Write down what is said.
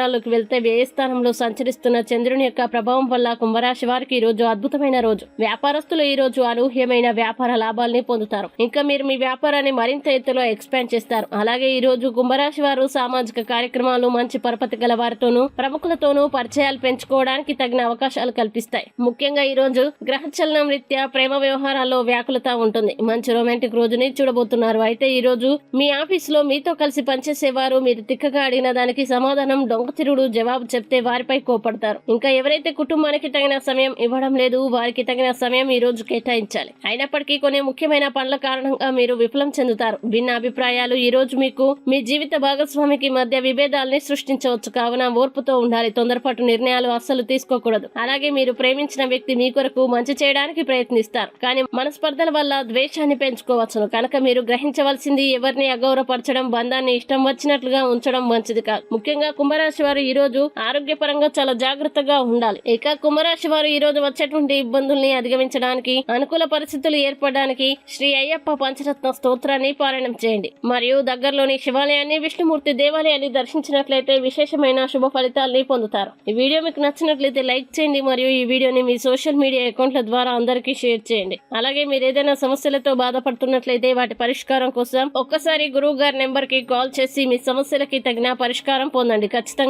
వివరాల్లోకి వెళ్తే వ్యయ స్థానంలో సంచరిస్తున్న చంద్రుని యొక్క ప్రభావం వల్ల కుంభరాశి వారికి ఈ రోజు అద్భుతమైన రోజు. వ్యాపారస్తులు ఈ రోజు అనూహ్యమైన వ్యాపార లాభాల్ని పొందుతారు. ఇంకా మీరు మీ వ్యాపారాన్ని మరింత ఎత్తులో ఎక్స్పాండ్ చేస్తారు. అలాగే ఈ రోజు కుంభరాశి వారు సామాజిక కార్యక్రమాలు మంచి పరపతి గల వారితోనూ ప్రముఖులతోనూ పరిచయాలు పెంచుకోవడానికి తగిన అవకాశాలు కల్పిస్తాయి. ముఖ్యంగా ఈ రోజు గ్రహచలనం రీత్యా ప్రేమ వ్యవహారాల్లో వ్యాకులత ఉంటుంది. మంచి రొమాంటిక్ రోజుని చూడబోతున్నారు. అయితే ఈ రోజు మీ ఆఫీస్లో మీతో కలిసి పనిచేసేవారు మీరు తిక్కగా అడిగిన దానికి సమాధానం దొంగతిరుడు జవాబు చెప్తే వారిపై కోపడతారు. ఇంకా ఎవరైతే కుటుంబానికి తగిన సమయం ఇవ్వడం లేదు వారికి తగిన సమయం ఈ రోజు కేటాయించాలి. అయినప్పటికీ కొన్ని ముఖ్యమైన పనుల కారణంగా మీరు విఫలం చెందుతారు. భిన్న అభిప్రాయాలు ఈ రోజు మీకు మీ జీవిత భాగస్వామికి మధ్య విభేదాల్ని సృష్టించవచ్చు. కావున ఓర్పుతో ఉండాలి. తొందరపాటు నిర్ణయాలు అస్సలు తీసుకోకూడదు. అలాగే మీరు ప్రేమించిన వ్యక్తి మీ కొరకు మంచి చేయడానికి ప్రయత్నిస్తారు. కానీ మనస్పర్ధల వల్ల ద్వేషాన్ని పెంచుకోవచ్చును. కనుక మీరు గ్రహించవలసింది ఎవరిని అగౌరవపరచడం బంధాన్ని ఇష్టం వచ్చినట్లుగా ఉంచడం మంచిది కాదు. ముఖ్యంగా కుంభరాశి వారు ఈ రోజు ఆరోగ్యపరంగా చాలా జాగ్రత్తగా ఉండాలి. ఇక కుంభరాశి వారు ఈ రోజు వచ్చేటువంటి ఇబ్బందుల్ని అధిగమించడానికి అనుకూల పరిస్థితులు ఏర్పడడానికి శ్రీ అయ్యప్ప పంచరత్న స్తోత్రాన్ని పారాయణం చేయండి. మరియు దగ్గరలోని శివాలయాన్ని విష్ణుమూర్తి దేవాలయాన్ని దర్శించినట్లయితే విశేషమైన శుభ ఫలితాల్ని పొందుతారు. ఈ వీడియో మీకు నచ్చినట్లయితే లైక్ చేయండి మరియు ఈ వీడియోని మీ సోషల్ మీడియా అకౌంట్ల ద్వారా అందరికీ షేర్ చేయండి. అలాగే మీరు ఏదైనా సమస్యలతో బాధపడుతున్నట్లయితే వాటి పరిష్కారం కోసం ఒక్కసారి గురువు గారి నెంబర్కి కాల్ చేసి మీ సమస్యలకి తగిన పరిష్కారం పొందండి. ఖచ్చితంగా